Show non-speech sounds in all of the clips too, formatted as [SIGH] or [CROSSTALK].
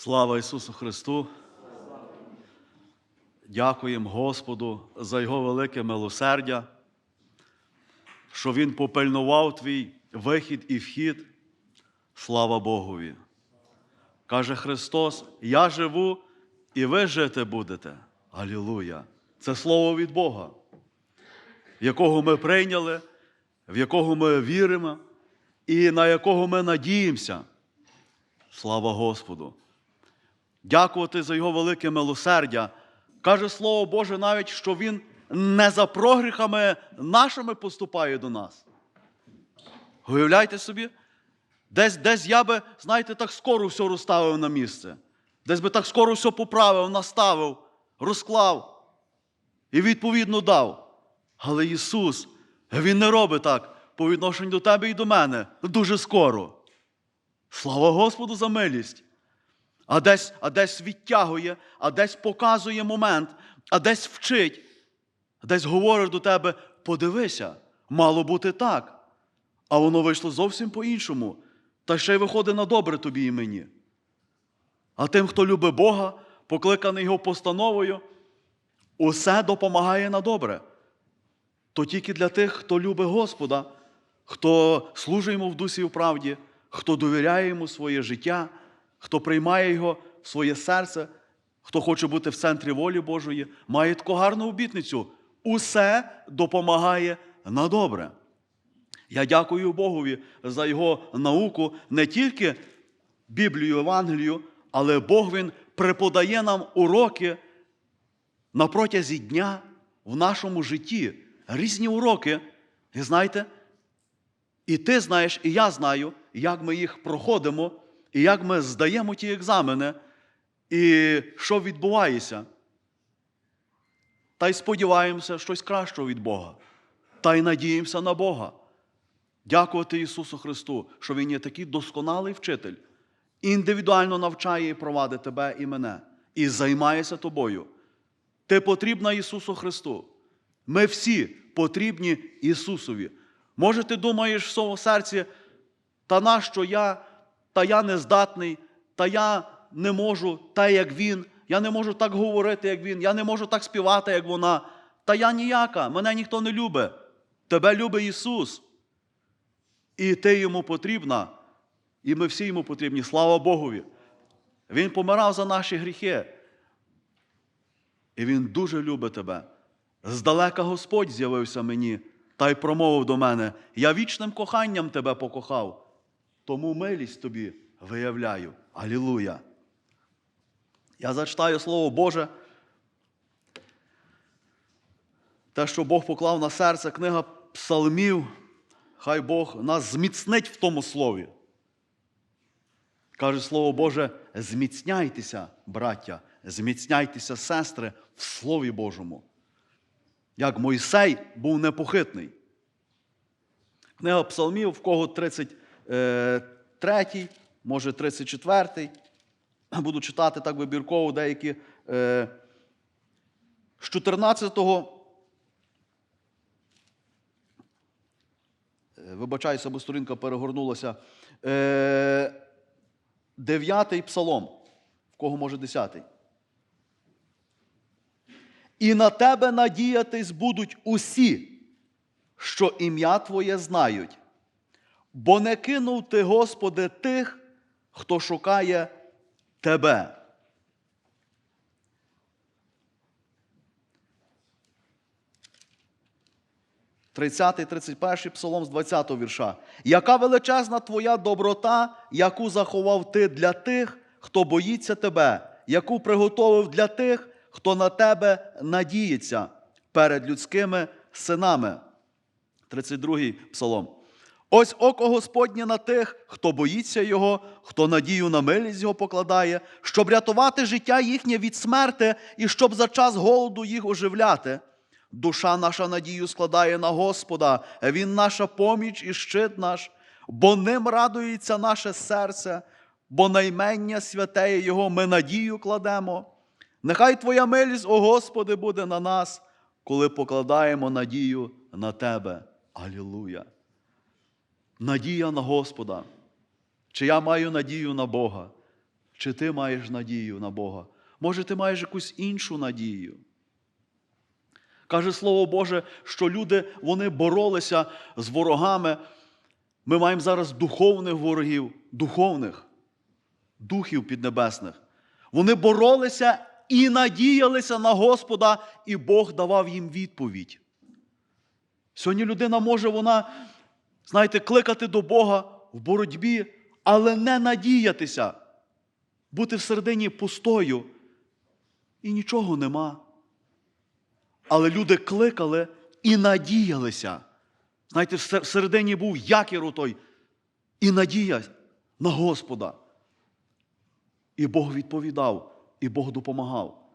Слава Ісусу Христу! Дякуємо Господу за Його велике милосердя, що Він попильнував твій вихід і вхід. Слава Богові! Каже Христос: Я живу і ви жити будете. Алілуя! Це слово від Бога, якого ми прийняли, в якого ми віримо і на якого ми надіємося. Слава Господу! Дякувати за Його велике милосердя. Каже Слово Боже навіть, що Він не за прогріхами нашими поступає до нас. Уявляйте собі, десь, десь я би, знаєте, так скоро все розставив на місце. Десь би так скоро все поправив, наставив, розклав і відповідно дав. Але Ісус, Він не робить так по відношенню до тебе і до мене дуже скоро. Слава Господу за милість. А десь, а десь відтягує, а десь показує момент, а десь вчить, а десь говорить до тебе: подивися, мало бути так. А воно вийшло зовсім по-іншому. Та ще й виходить на добре тобі і мені. А тим, хто любить Бога, покликаний Його постановою, усе допомагає на добре. То тільки для тих, хто любить Господа, хто служить йому в дусі і в правді, хто довіряє йому своє життя, хто приймає його в своє серце, хто хоче бути в центрі волі Божої, має таку гарну обітницю. Усе допомагає на добре. Я дякую Богові за його науку не тільки Біблію, Евангелію, але Бог Він преподає нам уроки на протязі дня в нашому житті. Різні уроки. І знаєте, і ти знаєш, і я знаю, як ми їх проходимо, і як ми здаємо ті екзамени, і що відбувається. Та й сподіваємося щось кращого від Бога. Та й надіємося на Бога. Дякувати Ісусу Христу, що Він є такий досконалий вчитель, індивідуально навчає і провадить тебе і мене, і займається тобою. Ти потрібна Ісусу Христу. Ми всі потрібні Ісусові. Може, ти думаєш в своєму серці, та нащо я, та я не здатний, та я не можу так, як Він, я не можу так говорити, як Він, я не можу так співати, як вона. Та я ніяка, мене ніхто не любить. Тебе любить Ісус. І ти йому потрібна, і ми всі йому потрібні. Слава Богові. Він помирав за наші гріхи. І Він дуже любить тебе. Здалека Господь з'явився мені та й промовив до мене: Я вічним коханням тебе покохав, тому милість тобі виявляю. Алілуя. Я зачитаю Слово Боже. Те, що Бог поклав на серце, книга псалмів, хай Бог нас зміцнить в тому слові. Каже Слово Боже, зміцняйтеся, браття, зміцняйтеся, сестри, в Слові Божому. Як Мойсей був непохитний. Книга Псалмів, в кого 33, може 34. [CLEARS THROAT] Буду читати так вибірково деякі. Е, З 14-го. е, Вибачаюся, бо сторінка перегорнулася. Е, Дев'ятий псалом. В кого може десятий? І на тебе надіятись будуть усі, що ім'я Твоє знають. Бо не кинув ти, Господи, тих, хто шукає Тебе. Тридцятий, 31 псалом з 20 вірша. Яка величезна твоя доброта, яку заховав ти для тих, хто боїться тебе, яку приготовив для тих, хто на тебе надіється перед людськими синами. 32 псалом. Ось око Господнє на тих, хто боїться Його, хто надію на милість Його покладає, щоб рятувати життя їхнє від смерти і щоб за час голоду їх оживляти. Душа наша надію складає на Господа, Він наша поміч і щит наш, бо ним радується наше серце, бо наймення святеє Його ми надію кладемо. Нехай Твоя милість, о Господи, буде на нас, коли покладаємо надію на Тебе. Алілуя! Надія на Господа. Чи я маю надію на Бога? чи ти маєш надію на Бога. Може, ти маєш якусь іншу надію. Каже Слово Боже, що люди вони боролися з ворогами. Ми маємо зараз духовних ворогів, духовних, духів піднебесних. Вони боролися і надіялися на Господа, і Бог давав їм відповідь. Сьогодні людина може вона, знаєте, кликати до Бога в боротьбі, але не надіятися, бути всередині пустою, і нічого нема. Але люди кликали і надіялися. Знаєте, всередині був якір той і надія на Господа. І Бог відповідав, і Бог допомагав.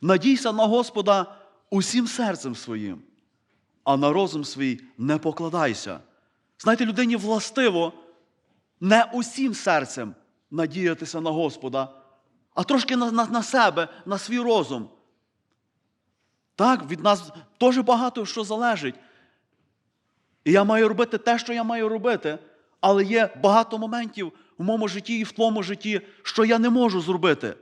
Надійся на Господа усім серцем своїм, а на розум свій не покладайся. Знаєте, людині властиво не усім серцем надіятися на Господа, а трошки на, на, на себе, на свій розум. Так, від нас теж багато що залежить. І я маю робити те, що я маю робити, але є багато моментів в моєму житті і в твоєму житті, що я не можу зробити.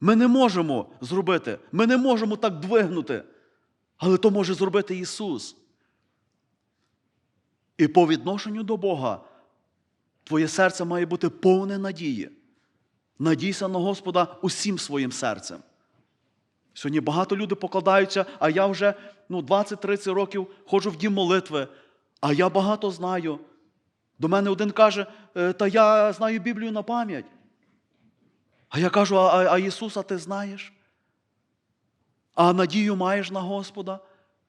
Ми не можемо зробити, ми не можемо так двигнути, але то може зробити Ісус. І по відношенню до Бога твоє серце має бути повне надії. Надійся на Господа усім своїм серцем. Сьогодні багато людей покладаються, а я вже ну, 20-30 років ходжу в дім молитви, а я багато знаю. До мене один каже, «Е, та я знаю Біблію на пам'ять. А я кажу, а, а Ісуса ти знаєш? А надію маєш на Господа?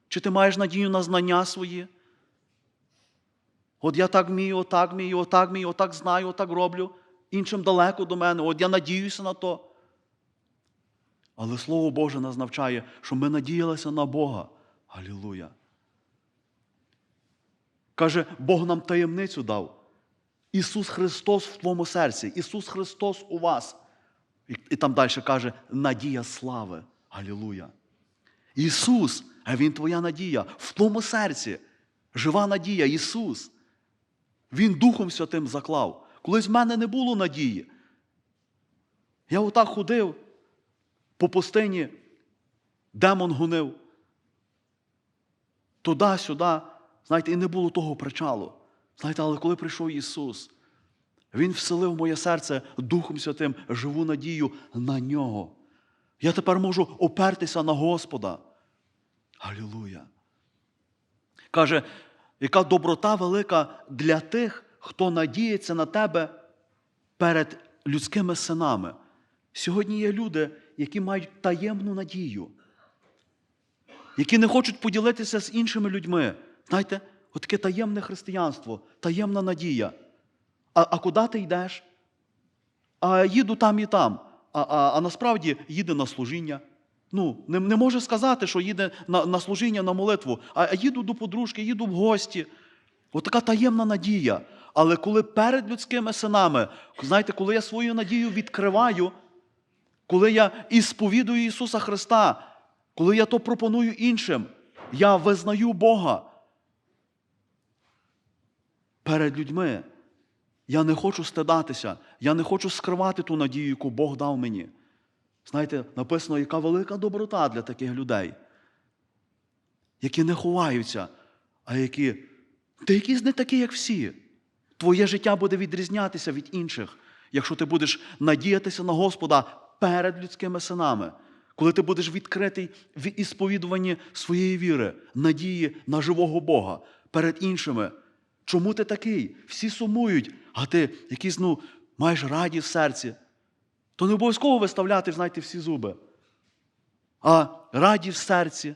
Чи ти маєш надію на знання свої? От я так вмію, отак вмію, отак вмію, отак знаю, отак роблю. Іншим далеко до мене. От я надіюся на то. Але Слово Боже нас навчає, що ми надіялися на Бога. Алілуя. Каже, Бог нам таємницю дав. Ісус Христос в твоєму серці, Ісус Христос у вас. І, і там далі каже, надія слави. Алілуя. Ісус, а Він твоя надія в твоєму серці. Жива надія, Ісус. Він Духом Святим заклав. Колись в мене не було надії. Я отак ходив по пустині, демон гонив. Туди-сюди, знаєте, і не було того причалу. Знаєте, але коли прийшов Ісус, Він вселив в моє серце Духом Святим живу надію на нього. Я тепер можу опертися на Господа. Алілуя. Каже, яка доброта велика для тих, хто надіється на тебе перед людськими синами. Сьогодні є люди, які мають таємну надію, які не хочуть поділитися з іншими людьми. Знаєте, отаке таємне християнство, таємна надія. А, а куди ти йдеш? А їду там і там. А, а, а насправді їде на служіння. Ну, не, не може сказати, що їде на, на служіння, на молитву, а, їду до подружки, їду в гості. От така таємна надія. Але коли перед людськими синами, знаєте, коли я свою надію відкриваю, коли я ісповідую Ісуса Христа, коли я то пропоную іншим, я визнаю Бога перед людьми. Я не хочу стидатися, я не хочу скривати ту надію, яку Бог дав мені. Знаєте, написано, яка велика доброта для таких людей, які не ховаються, а які ти якісь не такі, як всі. Твоє життя буде відрізнятися від інших, якщо ти будеш надіятися на Господа перед людськими синами, коли ти будеш відкритий в ісповідуванні своєї віри, надії на живого Бога перед іншими. Чому ти такий? Всі сумують, а ти якийсь, ну, маєш радість в серці. То не обов'язково виставляти, знаєте, всі зуби. А радість в серці.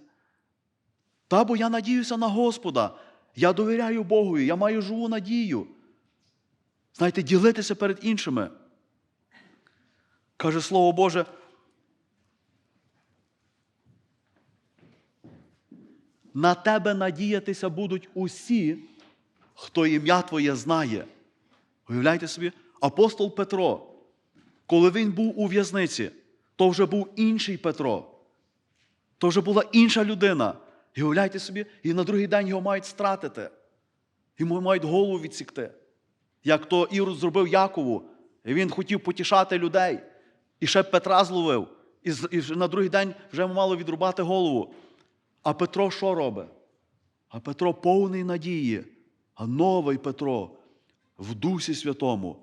Та бо я надіюся на Господа. Я довіряю Богу, я маю живу надію. Знаєте, ділитися перед іншими. Каже Слово Боже. На тебе надіятися будуть усі, хто ім'я Твоє знає. Уявляєте собі, апостол Петро, коли він був у в'язниці, то вже був інший Петро. То вже була інша людина. І уявляйте собі, і на другий день його мають стратити. Йому мають голову відсікти. Як то Ірод зробив Якову, І він хотів потішати людей. І ще Петра зловив. І, на другий день вже мало відрубати голову. А Петро що робить? А Петро повний надії. А новий Петро в Дусі Святому.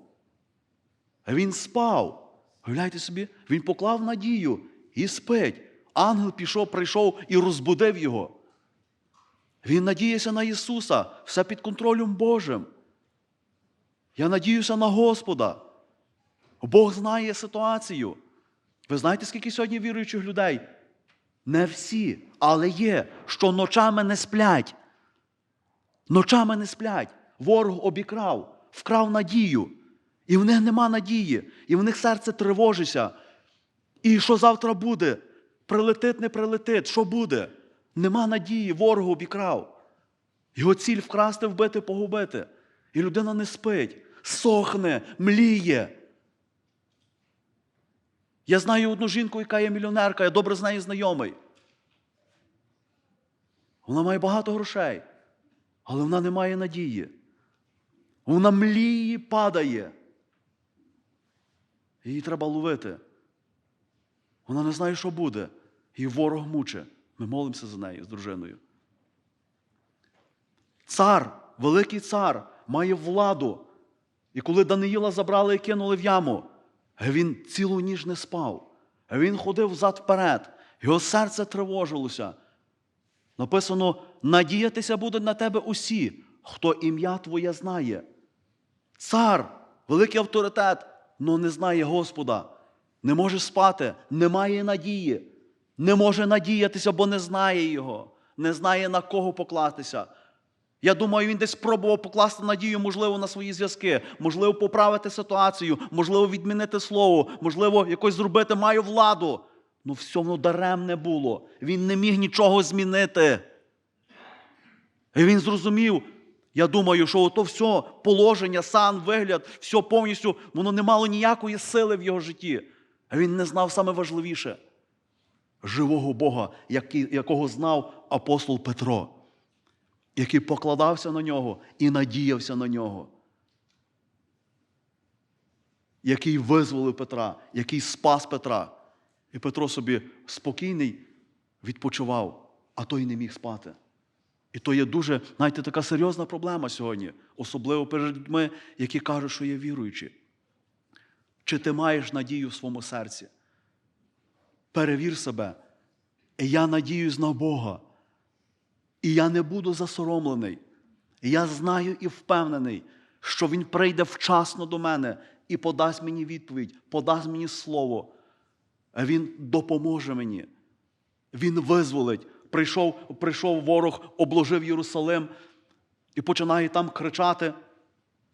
Він спав. Уявляєте собі, він поклав надію і спить. Ангел пішов, прийшов і розбудив його. Він надіється на Ісуса, все під контролем Божим. Я надіюся на Господа. Бог знає ситуацію. Ви знаєте, скільки сьогодні віруючих людей? Не всі, але є, що ночами не сплять. Ночами не сплять. Ворог обікрав, вкрав надію. І в них нема надії, і в них серце тривожиться. І що завтра буде? Прилетить, не прилетить, що буде? Нема надії, ворог обікрав. Його ціль вкрасти, вбити, погубити. І людина не спить, сохне, мліє. Я знаю одну жінку, яка є мільйонерка, я добре з нею знайомий. Вона має багато грошей, але вона не має надії. Вона мліє, падає. Її треба ловити. Вона не знає, що буде. Її ворог муче. Ми молимося за нею з дружиною. Цар, великий цар, має владу. І коли Даниїла забрали і кинули в яму, він цілу ніч не спав. Він ходив взад вперед. Його серце тривожилося. Написано: надіятися будуть на тебе усі, хто ім'я Твоє знає. Цар, великий авторитет, але не знає Господа, не може спати, не має надії, не може надіятися, бо не знає Його, не знає на кого покластися. Я думаю, він десь спробував покласти надію, можливо, на свої зв'язки, можливо, поправити ситуацію, можливо, відмінити слово, можливо, якось зробити маю владу. Ну все воно даремне було. Він не міг нічого змінити. І він зрозумів, я думаю, що ото все положення, сан, вигляд, все повністю, воно не мало ніякої сили в його житті. Він не знав саме важливіше живого Бога, якого знав апостол Петро, який покладався на нього і надіявся на нього. Який визволив Петра, який спас Петра. І Петро собі спокійний відпочивав, а той не міг спати. І то є дуже, знаєте, така серйозна проблема сьогодні, особливо перед людьми, які кажуть, що є віруючі. Чи ти маєш надію в своєму серці? Перевір себе. І я надіюсь на Бога. І я не буду засоромлений. Я знаю і впевнений, що Він прийде вчасно до мене і подасть мені відповідь, подасть мені слово. Він допоможе мені. Він визволить. Прийшов, прийшов ворог, обложив Єрусалим і починає там кричати,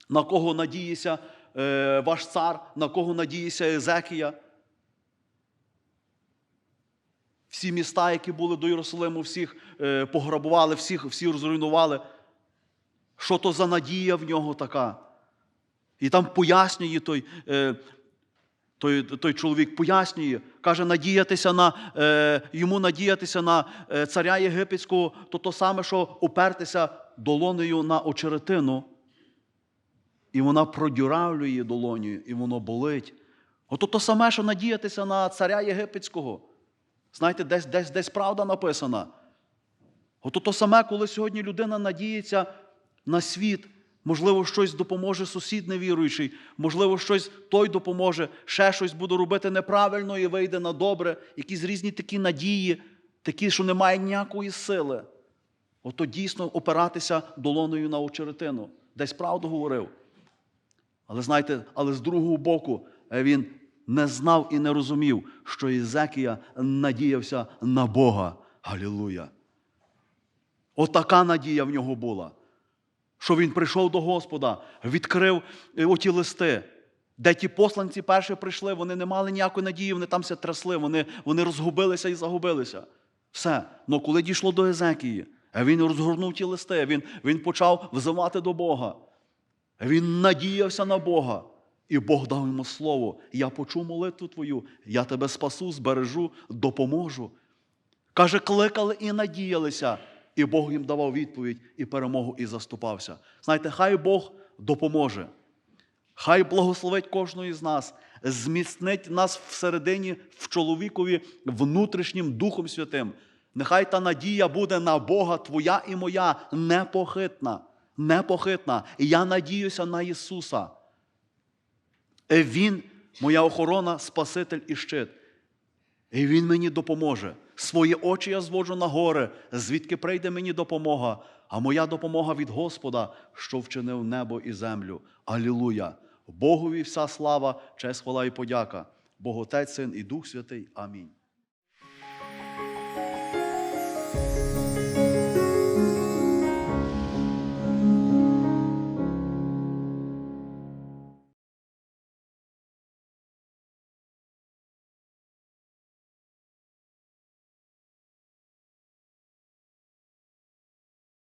на кого надіється е, ваш цар, на кого надіється Езекія. Всі міста, які були до Єрусалиму, всіх е, пограбували, всіх, всі розруйнували. Що то за надія в нього така? І там пояснює той, е, той, той чоловік, пояснює, каже, надіятися на, е, йому надіятися на е, царя єгипетського, то то саме, що упертися долонею на очеретину, і вона продюравлює долонею, і воно болить. Ото то саме, що надіятися на царя єгипетського. Знаєте, десь, десь, десь правда написана. Ото то саме, коли сьогодні людина надіється на світ, можливо, щось допоможе сусід невіруючий, можливо, щось той допоможе, ще щось буду робити неправильно і вийде на добре, якісь різні такі надії, такі, що немає ніякої сили. Ото дійсно опиратися долоною на очеретину. Десь правду говорив. Але знаєте, але з другого боку е, він не знав і не розумів, що Єзекія надіявся на Бога. Галілуя! Отака надія в нього була. Що він прийшов до Господа, відкрив е, оті листи, де ті посланці перші прийшли, вони не мали ніякої надії, вони там все трясли, вони, вони розгубилися і загубилися. Все. Но коли дійшло до Езекії, він розгорнув ті листи, він, він почав взивати до Бога. Він надіявся на Бога. І Бог дав йому слово. Я почув молитву твою, я тебе спасу, збережу, допоможу. Каже, кликали і надіялися. І Бог їм давав відповідь і перемогу, і заступався. Знаєте, хай Бог допоможе. Хай благословить кожного із нас, зміцнить нас всередині в чоловікові внутрішнім Духом Святим. Нехай та надія буде на Бога Твоя і моя непохитна, непохитна. І я надіюся на Ісуса. Е, Він моя охорона, Спаситель і щит. І Він мені допоможе. Свої очі я зводжу на гори, звідки прийде мені допомога, а моя допомога від Господа, що вчинив небо і землю. Алілуя! Богові вся слава, честь, хвала і подяка. Бог Отець, Син і Дух Святий. Амінь.